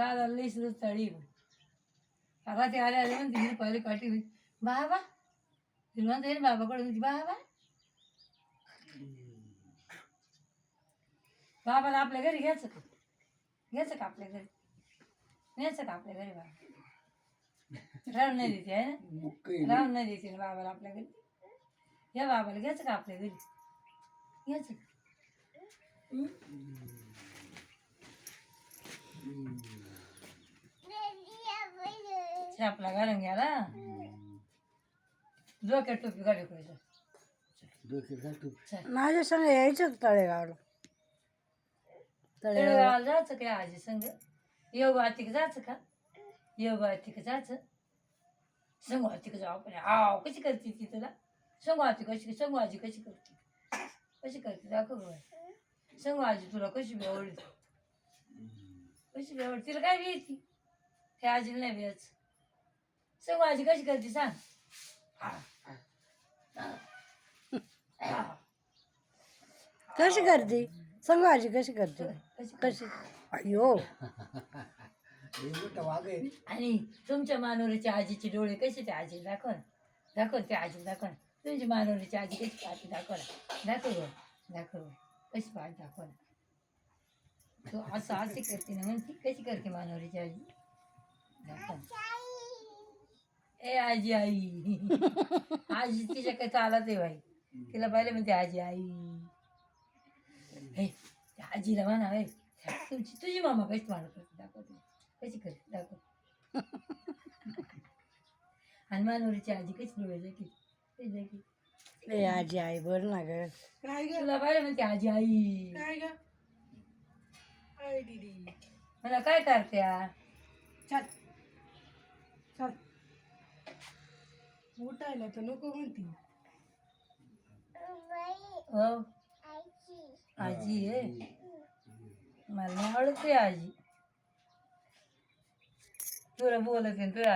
दादा लईस తడి తర్వాత ते దీన్ని आले కట్టి బాబా पहिले బాబా కూడా बाबा. బాబా म्हणते ना बाबाला आपल्या घरी घ्यायचं का? घ्यायचं का आपल्या घरी? न्यायचं का आपल्या घरी बाबा? राहून नाही देते आहे ना? राहून नाही देते ना बाबाला आपल्या घरी? या बाबाला घ्यायचं का आपल्या घरी? घ्यायचं का? हं? छापला घालून घ्या ना. डोक्यात टोपी गाडी करायचं डोक्यात माझ्या संग यायचं तळेगावला? तळेगावाला जायचं काय आजी संग? योग आतिक जायचं का? योग आतिक जायचं. संगू आतिक जाऊ आपण. आव कशी करते ती तुला? संगू आजी कशी संगू आजी कशी करते? कशी करते? दाखव बरं. संगू आजी तुला कशी बेवडते? कशी बेवडते? तिला काय भेटती त्या आजीला नाही भेट आजी कशी करते सांग कशी करते सांगू आजी कशी करते कशी अयो आणि तुमच्या मानवरीच्या आजीचे डोळे कसे ते आजी दाखव. दाखव ते आजी दाखव. तुमची मानवरीची आजी कशी पाहते दाखव दाखव. दाखव. कशी पाहते दाखव तू असं असे करते ना म्हणते कशी करते मानवरीची आजी दाखव. ए आजी आई. आजी तिच्या काय चालत आहे बाई. तिला पाहिलं म्हणते आजी आई. हे त्या आजीला म्हणा हे तुमची तुझी मामा कशी म्हणत होती दाखव तुला कशी करते? दाखव. आणि मानवरीची आजी कशी डोळे जाकी ए आजी आई बोल ना ग. तुला पाहिलं म्हणते आजी आई. काय ग? काय दीदी. मला काय करत्या? चल. चल. उठायला तर नको म्हणती. हो आजी. आहे. मला आवडत आजी. तुला बोलत तुझ्या